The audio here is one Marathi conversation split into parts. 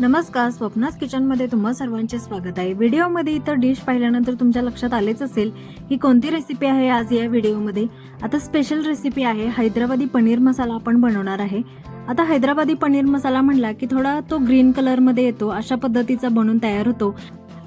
नमस्कार स्वप्नास किचनमध्ये तुम्हा सर्वांचे स्वागत आहे. व्हिडिओमध्ये इतर डिश पाहिल्यानंतर तुमच्या लक्षात आलेच असेल ही कोणती रेसिपी आहे आज या व्हिडिओमध्ये. आता स्पेशल रेसिपी आहे हैदराबादी पनीर मसाला आपण बनवणार आहे. आता हैदराबादी पनीर मसाला म्हणला की थोडा तो ग्रीन कलरमध्ये येतो अशा पद्धतीचा बनून तयार होतो.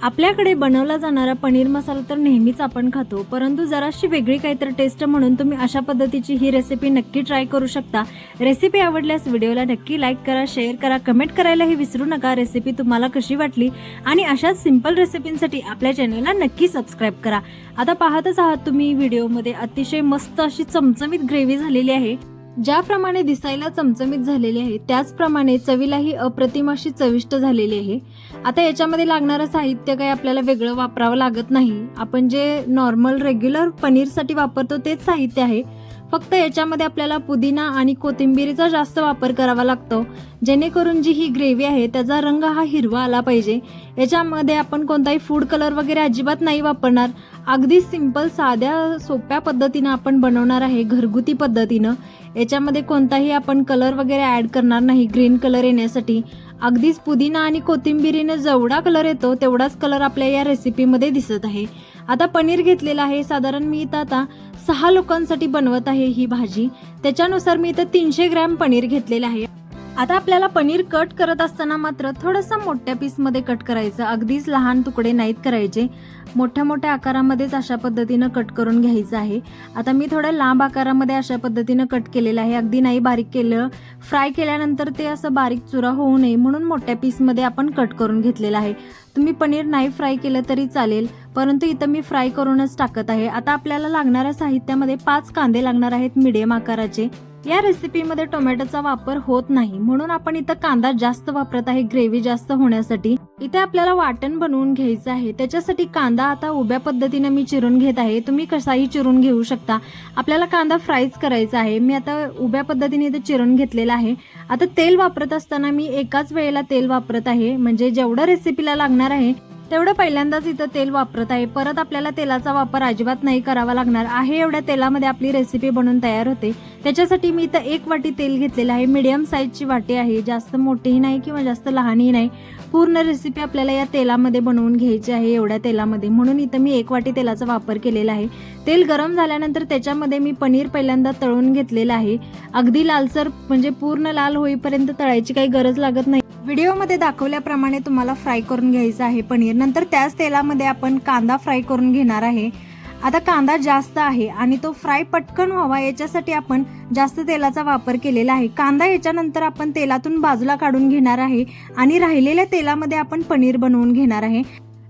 आपल्याकडे बनवला जाणारा पनीर मसाला तर नेहमीच आपण खातो परंतु जराशी वेगळी काहीतरी टेस्ट म्हणून तुम्ही अशा पद्धतीची ही रेसिपी नक्की ट्राय करू शकता. रेसिपी आवडल्यास व्हिडिओला नक्की लाईक करा शेअर करा कमेंट करायलाही विसरू नका. रेसिपी तुम्हाला कशी वाटली आणि अशाच सिंपल रेसिपींसाठी आपल्या चॅनलला नक्की सबस्क्राईब करा. आता पाहतच आहात तुम्ही व्हिडिओमध्ये अतिशय मस्त अशी चमचमीत ग्रेव्ही झालेली आहे. ज्याप्रमाणे दिसायला चमचमीत झालेली आहे त्याचप्रमाणे चवीलाही अप्रतिम अशी चविष्ट झालेली आहे. आता याच्यामध्ये लागणारं साहित्य काही आपल्याला वेगळं वापरावं लागत नाही. आपण जे नॉर्मल रेग्युलर पनीरसाठी वापरतो तेच साहित्य आहे. फक्त याच्यामध्ये आपल्याला पुदिना आणि कोथिंबीरीचा जास्त वापर करावा लागतो. जेणेकरून जी ही ग्रेव्ही आहे त्याचा रंग हा हिरवा आला पाहिजे. याच्यामध्ये आपण कोणताही फूड कलर वगैरे अजिबात नाही वापरणार. अगदी सिंपल साध्या सोप्या पद्धतीनं आपण बनवणार आहे घरगुती पद्धतीनं. याच्यामध्ये कोणताही आपण कलर वगैरे ॲड करणार नाही ग्रीन कलर येण्यासाठी. अगदीच पुदिना आणि कोथिंबिरीनं जेवढा कलर येतो तेवढाच कलर आपल्या या रेसिपीमध्ये दिसत आहे. आता पनीर घेतलेलं आहे. साधारण मी इथं आता सहा लोकांसाठी बनवत आहे ही भाजी. त्याच्यानुसार मी इथं तीनशे ग्रॅम पनीर घेतलेलं आहे. आता आपल्याला पनीर कट करत असताना मात्र थोडंसं मोठ्या पीसमध्ये कट करायचं. अगदीच लहान तुकडे नाहीत करायचे. मोठ्या मोठ्या आकारामध्येच अशा पद्धतीनं कट करून घ्यायचं आहे. आता मी थोड्या लांब आकारामध्ये अशा पद्धतीनं कट केलेलं आहे. अगदी नाही बारीक केलं. फ्राय केल्यानंतर ते असं बारीक चुरा होऊ नये म्हणून मोठ्या पीसमध्ये आपण कट करून घेतलेलं आहे. तुम्ही पनीर नाही फ्राय केलं तरी चालेल परंतु इथं मी फ्राय करूनच टाकत आहे. आता आपल्याला लागणाऱ्या साहित्यामध्ये पाच कांदे लागणार आहेत मिडियम आकाराचे. या रेसिपीमध्ये टोमॅटोचा वापर होत नाही. म्हणून आपण इथं कांदा जास्त वापरत आहे ग्रेव्ही जास्त होण्यासाठी. इथे आपल्याला वाटण बनवून घ्यायचं आहे. त्याच्यासाठी कांदा आता उभ्या पद्धतीने मी चिरून घेत आहे. तुम्ही कसाही चिरून घेऊ शकता. आपल्याला कांदा फ्राईज करायचा आहे. मी आता उभ्या पद्धतीने इथे चिरून घेतलेला आहे. आता तेल वापरत असताना मी एकाच वेळेला तेल वापरत आहे. म्हणजे जेवढं रेसिपीला लागणार आहे तेवढं पहिल्यांदाच इथं तेल वापरत आहे. परत आपल्याला तेलाचा वापर अजिबात नाही करावा लागणार. आहे एवढ्या तेलामध्ये आपली रेसिपी बनवून तयार होते. त्याच्यासाठी मी इथं एक वाटी तेल घेतलेलं आहे. मीडियम साईजची वाटी आहे. जास्त मोठीही नाही किंवा जास्त लहानही नाही. पूर्ण रेसिपी आपल्याला या तेलामध्ये बनवून घ्यायची आहे एवढ्या तेलामध्ये. म्हणून इथं मी एक वाटी तेलाचा वापर केलेला आहे. तेल गरम झाल्यानंतर त्याच्यामध्ये मी पनीर पहिल्यांदा तळून घेतलेलं आहे. अगदी लालसर म्हणजे पूर्ण लाल होईपर्यंत तळायची काही गरज लागत नाही. व्हिडिओमध्ये दाखवल्याप्रमाणे तुम्हाला फ्राय करून घ्यायचं आहे पनीर. नंतर त्याच तेलामध्ये आपण कांदा फ्राय करून घेणार आहे. आता कांदा जास्त आहे आणि तो फ्राय पटकन व्हावा याच्यासाठी आपण जास्त तेलाचा वापर केलेला आहे. कांदा याच्यानंतर आपण तेलातून बाजूला काढून घेणार आहे आणि राहिलेल्या तेलामध्ये आपण पनीर बनवून घेणार आहे.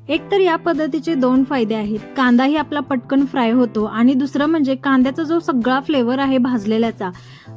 एक तर या पद्धतीचे दोन फायदे आहेत. कांदाही आपला पटकन फ्राय होतो आणि दुसरं म्हणजे कांद्याचा जो सगळा फ्लेवर आहे भाजलेल्याचा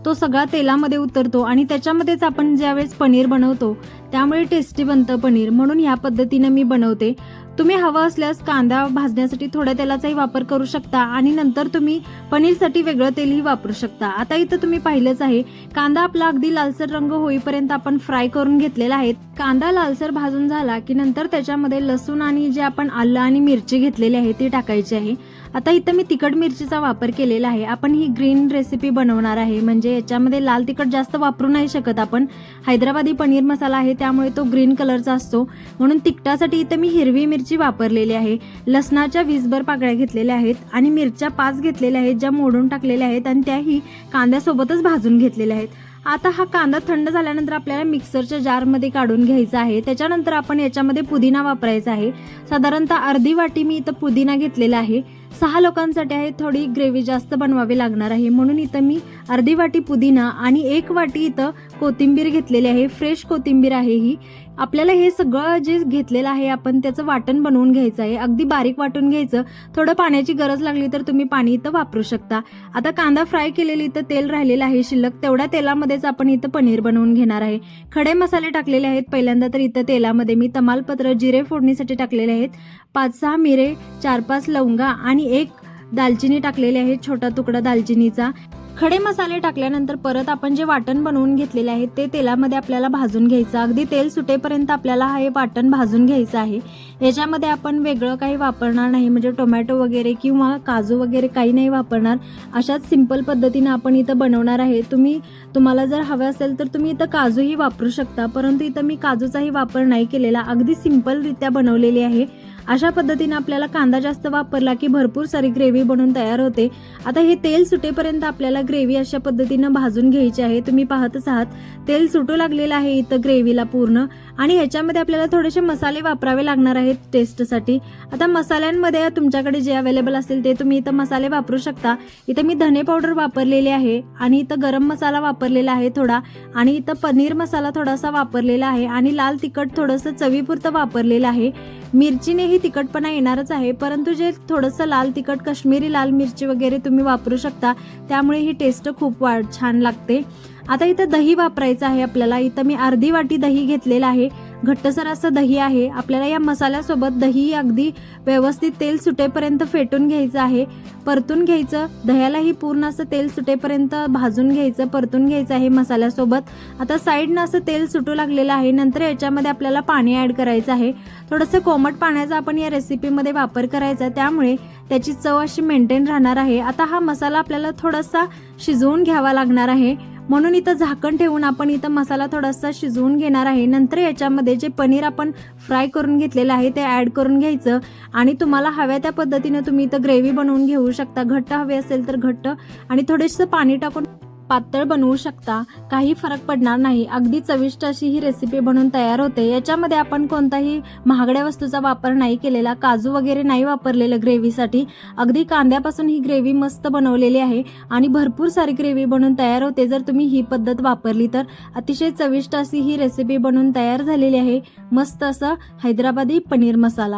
तो सगळा तेलामध्ये उतरतो आणि त्याच्यामध्येच आपण ज्यावेळेस पनीर बनवतो त्यामुळे टेस्टी बनतं पनीर. म्हणून ह्या पद्धतीनं मी बनवते. तुम्ही हवं असल्यास कांदा भाजण्यासाठी थोड्या तेलाचाही वापर करू शकता आणि नंतर तुम्ही पनीरसाठी वेगळं तेलही वापरू शकता. आता इथं तुम्ही पाहिलंच आहे कांदा आपला अगदी लालसर रंग होईपर्यंत आपण फ्राय करून घेतलेला आहे. कांदा लालसर भाजून झाला की नंतर त्याच्यामध्ये लसूण आणि जे आपण आलं आणि मिरची घेतलेली आहे ती टाकायची आहे. आता इथं मी तिखट मिरचीचा वापर केलेला आहे. आपण ही ग्रीन रेसिपी बनवणार आहे. म्हणजे याच्यामध्ये लाल तिखट जास्त वापरू नाही शकत आपण. हैदराबादी पनीर मसाला आहे त्यामुळे तो ग्रीन कलरचा असतो. म्हणून तिखटासाठी इथं मी हिरवी मिरची वापरलेली आहे. लसणाच्या वीसभर पाकळ्या घेतलेल्या आहेत आणि मिरच्या पाच घेतलेल्या आहेत ज्या मोडून टाकलेल्या आहेत आणि त्याही कांद्यासोबतच भाजून घेतलेल्या आहेत. आता हा कांदा थंड झाल्यानंतर आपल्याला मिक्सरच्या जारमध्ये काढून घ्यायचा आहे. त्याच्यानंतर आपण याच्यामध्ये पुदिना वापरायचा आहे. साधारणतः अर्धी वाटी मी इथं पुदिना घेतलेला आहे. सहा लोकांसाठी आहे थोडी ग्रेव्ही जास्त बनवावी लागणार आहे. म्हणून इथं मी अर्धी वाटी पुदिना आणि एक वाटी इथं कोथिंबीर घेतलेली आहे. फ्रेश कोथिंबीर आहे ही. आपल्याला हे सगळं जे घेतलेलं आहे आपण त्याचं वाटण बनवून घ्यायचं आहे. अगदी बारीक वाटून घ्यायचं. थोडं पाण्याची गरज लागली तर तुम्ही पाणी इथं वापरू शकता. आता कांदा फ्राय केलेली इथं तेल राहिलेलं आहे. शिल्लक तेवढ्या तेलामध्येच आपण इथं पनीर बनवून घेणार आहे. खडे मसाले टाकलेले आहेत. पहिल्यांदा तर इथं तेलामध्ये मी तमालपत्र जिरे फोडणीसाठी टाकलेले आहेत. पाच सहा मिरे चार पाच लवंगा आणि एक दालचिनी टाकलेली आहे. छोटा तुकडा दालचिनीचा. खडे मसाले टाकल्यानंतर परत आपण जे वाटण बनवून घेतलेले आहे ते तेलामध्ये आपल्याला भाजून घ्यायचं. अगदी तेल सुटेपर्यंत आपल्याला हे वाटण भाजून घ्यायचं आहे. याच्यामध्ये आपण वेगळं काही वापरणार नाही म्हणजे टोमॅटो वगैरे किंवा काजू वगैरे काही नाही वापरणार. अशाच सिंपल पद्धतीनं आपण इथं बनवणार आहे. तुम्ही तुम्हाला जर हवं असेल तर तुम्ही इथं काजूही वापरू शकता परंतु इथं मी काजूचाही वापर नाही केलेला. अगदी सिंपलरित्या बनवलेली आहे. अशा पद्धतीने आपल्याला कांदा जास्त वापरला की भरपूर सारी ग्रेव्ही बनून तयार होते. आता हे तेल सुटेपर्यंत आपल्याला ग्रेव्ही अशा पद्धतीनं भाजून घ्यायची आहे. तुम्ही पाहतच आहात तेल सुटू लागलेलं आहे इथं ग्रेव्हीला पूर्ण. आणि ह्याच्यामध्ये आपल्याला थोडेसे मसाले वापरावे लागणार आहेत टेस्टसाठी. आता मसाल्यांमध्ये तुमच्याकडे जे अवेलेबल असेल ते तुम्ही इथं मसाले वापरू शकता. इथं मी धने पावडर वापरलेले आहे आणि इथं गरम मसाला वापरलेला आहे थोडा. आणि इथं पनीर मसाला थोडासा वापरलेला आहे. आणि लाल तिखट थोडंसं चवीपुरतं वापरलेलं आहे. मिरचीनेही तिखटपणा येणारच आहे परंतु जे थोडंसं लाल तिखट काश्मीरी लाल मिरची वगैरे तुम्ही वापरू शकता त्यामुळे ही टेस्ट खूप वाढ छान लागते. आता इथं दही वापरायचं आहे आपल्याला. इथं मी अर्धी वाटी दही घेतलेलं आहे. घट्टसर असं दही आहे आपल्याला या मसाल्यासोबत दही अगदी व्यवस्थित तेल सुटेपर्यंत फेटून घ्यायचं आहे. परतून घ्यायचं दह्यालाही पूर्ण असं तेल सुटेपर्यंत भाजून घ्यायचं परतून घ्यायचं आहे मसाल्यासोबत. आता साईडनं असं तेल सुटू लागलेलं आहे नंतर याच्यामध्ये आपल्याला पाणी ॲड करायचं आहे. थोडंसं कोमट पाण्याचा आपण या रेसिपीमध्ये वापर करायचा त्यामुळे त्याची चव अशी मेंटेन राहणार आहे. आता हा मसाला आपल्याला थोडासा शिजवून घ्यावा लागणार आहे. म्हणून इथं झाकण ठेवून आपण इथं मसाला थोडासा शिजवून घेणार आहे. नंतर याच्यामध्ये जे पनीर आपण फ्राय करून घेतलेलं आहे ते ॲड करून घ्यायचं. आणि तुम्हाला हव्या त्या पद्धतीने तुम्ही इथं ग्रेव्ही बनवून घेऊ शकता. घट्ट हवे असेल तर घट्ट. आणि थोडेसं पाणी टाकून पातळ बनवू शकता. काही फरक पडणार नाही. अगदी चविष्ट अशी ही रेसिपी बनवून तयार होते. याच्यामध्ये आपण कोणताही महागड्या वस्तूचा वापर नाही केलेला काजू वगैरे नाही वापरलेलं ग्रेव्हीसाठी अगदी कांद्यापासून ही ग्रेव्ही मस्त बनवलेली आहे आणि भरपूर सारी ग्रेव्ही बनवून तयार होते. जर तुम्ही ही पद्धत वापरली तर अतिशय चविष्ट अशी ही रेसिपी बनवून तयार झालेली आहे. मस्त असं हैदराबादी पनीर मसाला.